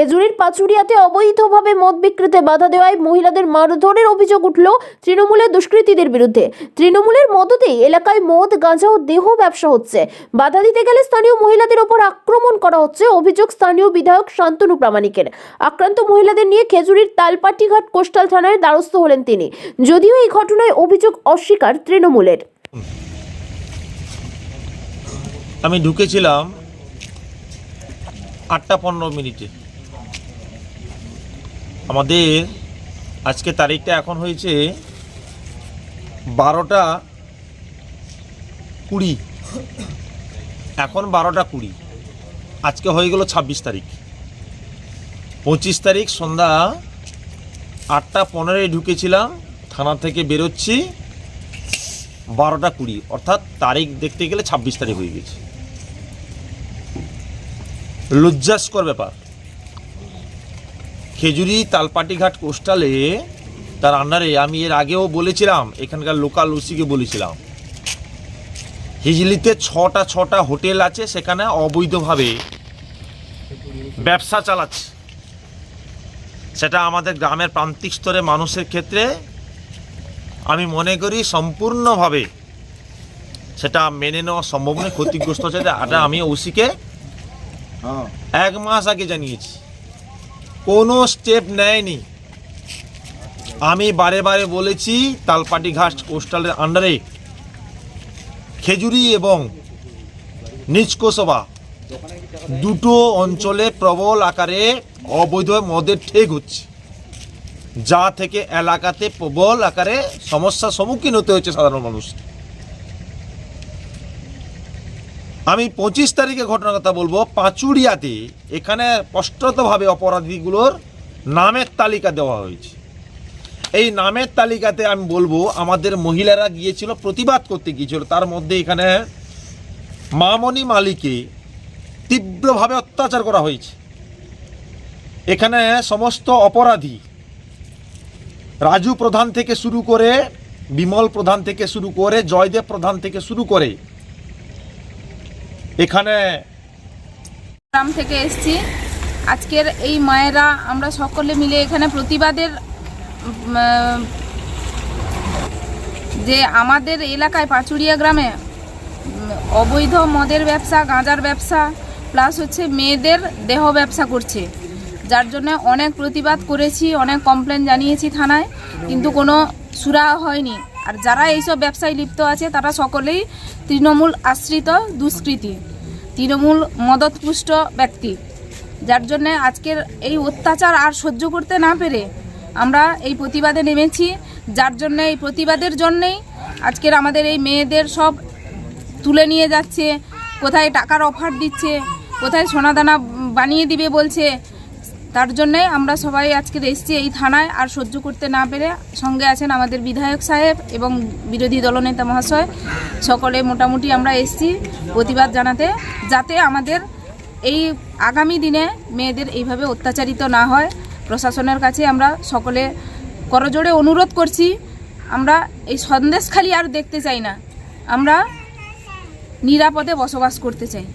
খেজুরির পাচুরিয়াতে অবৈধভাবে মদ বিক্রিতে বাধা দেওয়ায় মহিলাদের মারধরের অভিযোগ উঠল তৃণমূলের দুষ্কৃতীদের বিরুদ্ধে। তৃণমূলের মদতেই এলাকায় মদ, গাঁজা ও দেহ ব্যবসা হচ্ছে। বাধা দিতে গেলে স্থানীয় মহিলাদের ওপর আক্রমণ করা হচ্ছে, অভিযোগ স্থানীয় বিধায়ক শান্তনু প্রামাণিকের। আক্রান্ত মহিলাদের নিয়ে খেজুরির তালপাটিঘাট কোস্টাল থানায় দ্বারস্থ হলেন তিনি। যদিও এই ঘটনায় অভিযোগ অস্বীকার তৃণমূলের। আমি ঢুকেছিলাম আটটা পনেরো মিনিটে। আমাদের আজকে তারিখটা এখন হয়েছে বারোটা কুড়ি। এখন বারোটা কুড়ি। আজকে হয়ে গেল ছাব্বিশ তারিখ। পঁচিশ তারিখ সন্ধ্যা আটটা পনেরোয় ঢুকেছিলাম, থানা থেকে বেরোচ্ছি, বারোটা কুড়ি। অর্থাৎ তারিখ দেখতে গেলে ছাব্বিশ তারিখ হয়ে গেছে। লজ্জাস্কর ব্যাপার। খেজুরি তালপাটিঘাট কোস্টালে তার আন্ডারে আমি এর আগেও বলেছিলাম এখানকার লোকাল ওসিকে বলেছিলাম। হিজলিতে ছটা ছটা হোটেল আছে সেখানে অবৈধভাবে ব্যবসা চালাচ্ছে। সেটা আমাদের গ্রামের প্রান্তিক স্তরে মানুষের ক্ষেত্রে আমি মনে করি সম্পূর্ণভাবে সেটা মেনে নেওয়া সম্ভব নয় ক্ষতিগ্রস্ত হচ্ছে। এটা আমি ওসিকে এক মাস আগে জানিয়েছি। কোনো স্টেপ নেয়নি। আমি বারে বারে বলেছি, তালপাটি ঘাট কোস্টালের আন্ডারে খেজুরি এবং নিচকোসবা দুটো অঞ্চলে প্রবল আকারে অবৈধ মদের ঠেক হচ্ছে, যা থেকে এলাকাতে প্রবল আকারে সমস্যার সম্মুখীন হতে হচ্ছে সাধারণ মানুষ। আমি পঁচিশ তারিখে ঘটনার কথা বলব। পাঁচুড়িয়াতে এখানে স্পষ্টতভাবে অপরাধীগুলোর নামের তালিকা দেওয়া হয়েছে। এই নামের তালিকাতে আমি বলব, আমাদের মহিলারা গিয়েছিল, প্রতিবাদ করতে গিয়েছিল। তার মধ্যে এখানে মামনি মালিকে তীব্রভাবে অত্যাচার করা হয়েছে। এখানে সমস্ত অপরাধী, রাজু প্রধান থেকে শুরু করে, বিমল প্রধান থেকে শুরু করে, জয়দেব প্রধান থেকে শুরু করে এখানে গ্রাম থেকে এসেছি। আজকের এই মায়েরা আমরা সকলে মিলে এখানে প্রতিবাদের যে আমাদের এলাকায় পাচুরিয়া গ্রামে অবৈধ মদের ব্যবসা, গাঁজার ব্যবসা, প্লাস হচ্ছে মেয়েদের দেহ ব্যবসা করছে। যার জন্য অনেক প্রতিবাদ করেছি, অনেক কমপ্লেন জানিয়েছি থানায়, কিন্তু কোনো সুরাহা হয়নি। আর যারা এইসব ব্যবসায় লিপ্ত আছে, তারা সকলেই তৃণমূল আশ্রিত দুষ্কৃতী, তৃণমূল মদতপুষ্ট ব্যক্তি। যার জন্য আজকের এই অত্যাচার আর সহ্য করতে না পেরে আমরা এই প্রতিবাদে নেমেছি। যার জন্য এই প্রতিবাদের জন্যেই আজকের আমাদের এই মেয়েদের সব তুলে নিয়ে যাচ্ছে, কোথায় টাকার অফার দিচ্ছে, কোথায় সোনাদানা বানিয়ে দিবে বলছে তার জন্যে আমরা সবাই আজকে এসেছি এই থানায়, আর সহ্য করতে না পেরে সঙ্গে আছেন আমাদের বিধায়ক সাহেব এবং বিরোধী দলনেতা মহাশয়। সকলে মোটামুটি আমরা এসেছি প্রতিবাদ জানাতে, যাতে আমাদের এই আগামী দিনে মেয়েদের এইভাবে অত্যাচারিত না হয়। প্রশাসনের কাছে আমরা সকলে করজোড়ে অনুরোধ করছি, আমরা এই সন্দেশখালি আর দেখতে চাই না। আমরা নিরাপদে বসবাস করতে চাই।